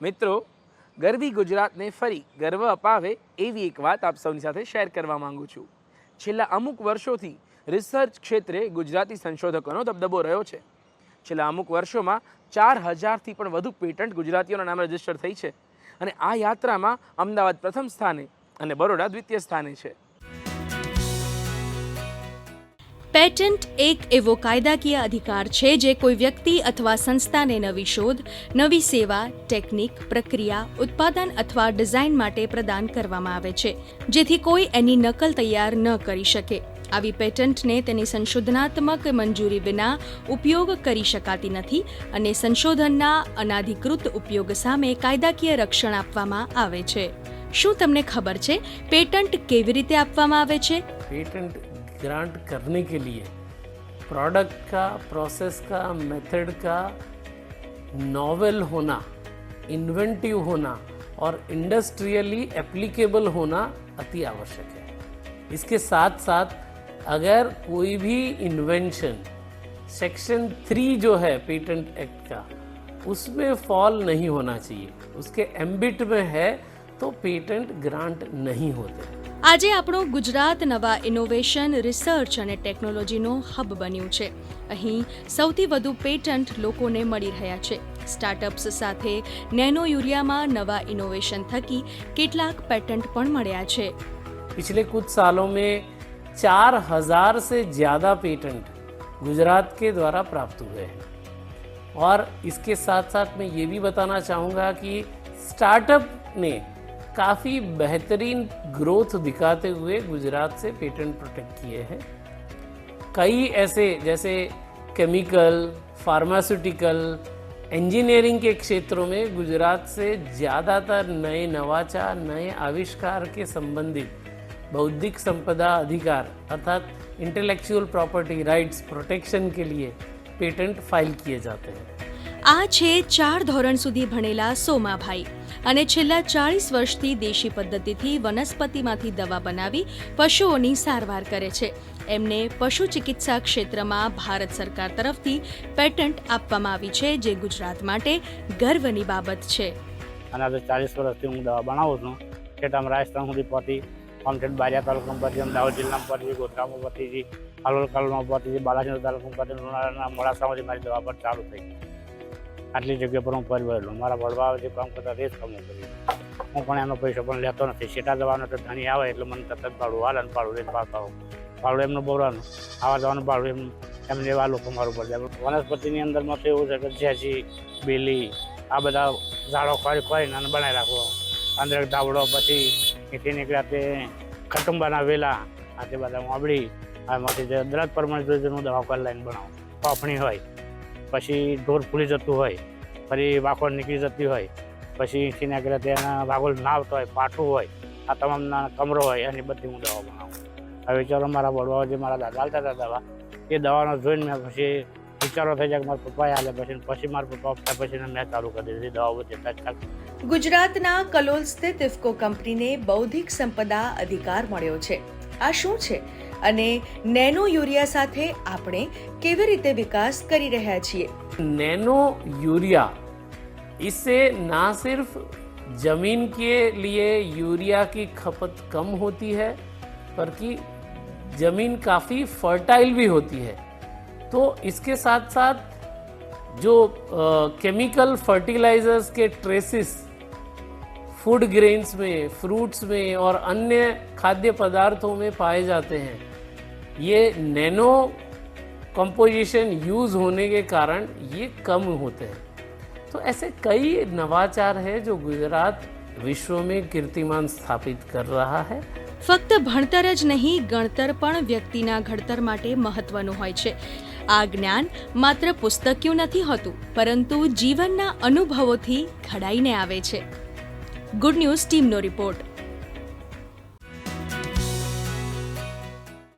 મિત્રો ગરવી ગુજરાતને ફરી ગર્વ અપાવે એવી એક વાત આપ સૌની સાથે શેર કરવા માંગુ છું છેલ્લા અમુક વર્ષોથી રિસર્ચ ક્ષેત્રે ગુજરાતી સંશોધકોનો દબદબો રહ્યો છે છેલ્લા અમુક વર્ષોમાં ચાર હજારથી પણ વધુ પેટન્ટ ગુજરાતીઓના નામે રજીસ્ટર થઈ છે અને આ યાત્રામાં અમદાવાદ પ્રથમ સ્થાને અને બરોડા દ્વિતીય સ્થાને છે પેટન્ટ એક એવો કાયદાકીય અધિકાર છે જે કોઈ વ્યક્તિ અથવા સંસ્થાને નવી શોધ નવી સેવા ટેકનિક પ્રક્રિયા ઉત્પાદન અથવા ડિઝાઇન માટે પ્રદાન કરવામાં આવે છે જેથી કોઈ એની નકલ તૈયાર ન કરી શકે આવી પેટન્ટને તેની સંશોધનાત્મક મંજૂરી વિના ઉપયોગ કરી શકાતી નથી અને સંશોધનના અનાધિકૃત ઉપયોગ સામે કાયદાકીય રક્ષણ આપવામાં આવે છે શું તમને ખબર છે પેટન્ટ કેવી રીતે આપવામાં આવે છે પેટન્ટ ग्रांट करने के लिए प्रोडक्ट का प्रोसेस का मेथड का नॉवेल होना इन्वेंटिव होना और इंडस्ट्रियली एप्लीकेबल होना अति आवश्यक है इसके साथ साथ अगर कोई भी इन्वेंशन सेक्शन थ्री जो है पेटेंट एक्ट का उसमें फॉल नहीं होना चाहिए उसके एम्बिट में है तो पेटेंट ग्रांट नहीं होते આજે આપણો ગુજરાત નવા ઇનોવેશન રિસર્ચ અને ટેકનોલોજીનો 허બ બન્યો છે. અહીં સૌથી વધુ પેટન્ટ લોકોને મળી રહ્યા છે. સ્ટાર્ટઅપ્સ સાથે નેનોયુરિયામાં નવા ઇનોવેશન થકી કેટલાક પેટન્ટ પણ મળ્યા છે. पिछले कुछ सालों में 4000 से ज्यादा पेटेंट गुजरात के द्वारा प्राप्त हुए हैं। और इसके साथ-साथ मैं यह भी बताना चाहूंगा कि स्टार्टअप ने काफ़ी बेहतरीन ग्रोथ दिखाते हुए गुजरात से पेटेंट प्रोटेक्ट किए हैं कई ऐसे जैसे केमिकल फार्मास्यूटिकल इंजीनियरिंग के क्षेत्रों में गुजरात से ज़्यादातर नए नवाचार नए आविष्कार के संबंधित बौद्धिक संपदा अधिकार अर्थात इंटेलेक्चुअल प्रॉपर्टी राइट्स प्रोटेक्शन के लिए पेटेंट फाइल किए जाते हैं आज है चार धोरण सुधी સુધી सोमा भाई અને છેલ્લા ચાળીસ વર્ષથી દેશી પદ્ધતિથી વનસ્પતિમાંથી દવા બનાવી પશુઓની સારવાર કરે છે એમને પશુ ચિકિત્સા ક્ષેત્રમાં ભારત સરકાર તરફથી પેટન્ટ આપવામાં આવી છે જે ગુજરાત માટે ગર્વની બાબત છે અને ચાલીસ વર્ષથી હું દવા બનાવું છું છેટામ રાજસ્થાન સુધી પહોંચી અમથેડ બારિયા તાલુકામાં પછી અમદાવાદ જિલ્લામાં પહોંચી ગોધરામાં પહોંચી હાલોલ કાલોમાં પહોંચી બાલાસિંહ તાલુકામાં પહોંચી મોડાસામાંથી મારી દવા પર ચાલુ થઈ આટલી જગ્યા પર હું ફરી પરવેલો મારા વડવાથી કામ કરતા તે જ કામો કરી હું પણ એનો પૈસો પણ લેતો નથી સીટા દવાનો તો ધણી આવે એટલે મને તરત પાડું હાલ અને પાડું રેત પાડતા પાડું એમનું બોરવાનું આવા જવાનું પાડું એમ એમને એવા લોકો મારું પડશે વનસ્પતિની અંદરમાં તો એવું છે કે જેસી બેલી આ બધા ઝાડો ખોરી ખોરીને અને બનાવી રાખો અંદર ધાવડો પછી નીચે નીકળ્યા તે કટુંબાના વેલા આ તે બધા વાબડી આમાંથી જે દ્રત પરમાણ જોઈ હું દવા કરી લઈને બનાવું પાપણી હોય પછી ઢોર ફૂલી જતું હોય ફરી વાખોડ નીકળી જતી હોય પછી ઈંઠીને આગળ તેના વાગોલ ના હોય પાઠું હોય આ તમામના કમરો હોય એની બધી હું દવા બનાવું હવે વિચારો મારા વડવાઓ જે મારા દાદા હાલતા હતા દવા એ દવાનો જોઈને મેં પછી વિચારો થઈ જાય કે મારા પપ્પાએ હાલે પછી પછી મારા પપ્પા વખતે પછી મેં ચાલુ કરી દીધી દવાઓ બધી ગુજરાતના કલોલ સ્થિત ઇફકો કંપનીને બૌદ્ધિક સંપદા અધિકાર મળ્યો છે આ શું છે અને નેનો યુરિયા સાથે આપણે કેવી રીતે વિકાસ કરી રહ્યા છીએ નેનો इससे ना सिर्फ जमीन के लिए यूरिया की खपत कम होती है पर बल्कि जमीन काफ़ी फर्टाइल भी होती है तो इसके साथ साथ जो केमिकल फर्टिलाइजर्स के ट्रेसिस फूड ग्रेन्स में फ्रूट्स में और अन्य खाद्य पदार्थों में पाए जाते हैं ये नैनो कंपोजिशन यूज़ होने के कारण ये कम होते हैं तो ऐसे कई नवाचार हैं जो गुजरात विश्व में कीर्तिमान स्थापित कर रहा है ફક્ત भणतर ज नहीं गणतर પણ વ્યક્તિના ઘડતર માટે મહત્વનું હોય છે આ જ્ઞાન માત્ર પુસ્તક્યું નથી હોતું પરંતુ જીવનના અનુભવોથી ઘડાઈને આવે છે Good News Team No Report.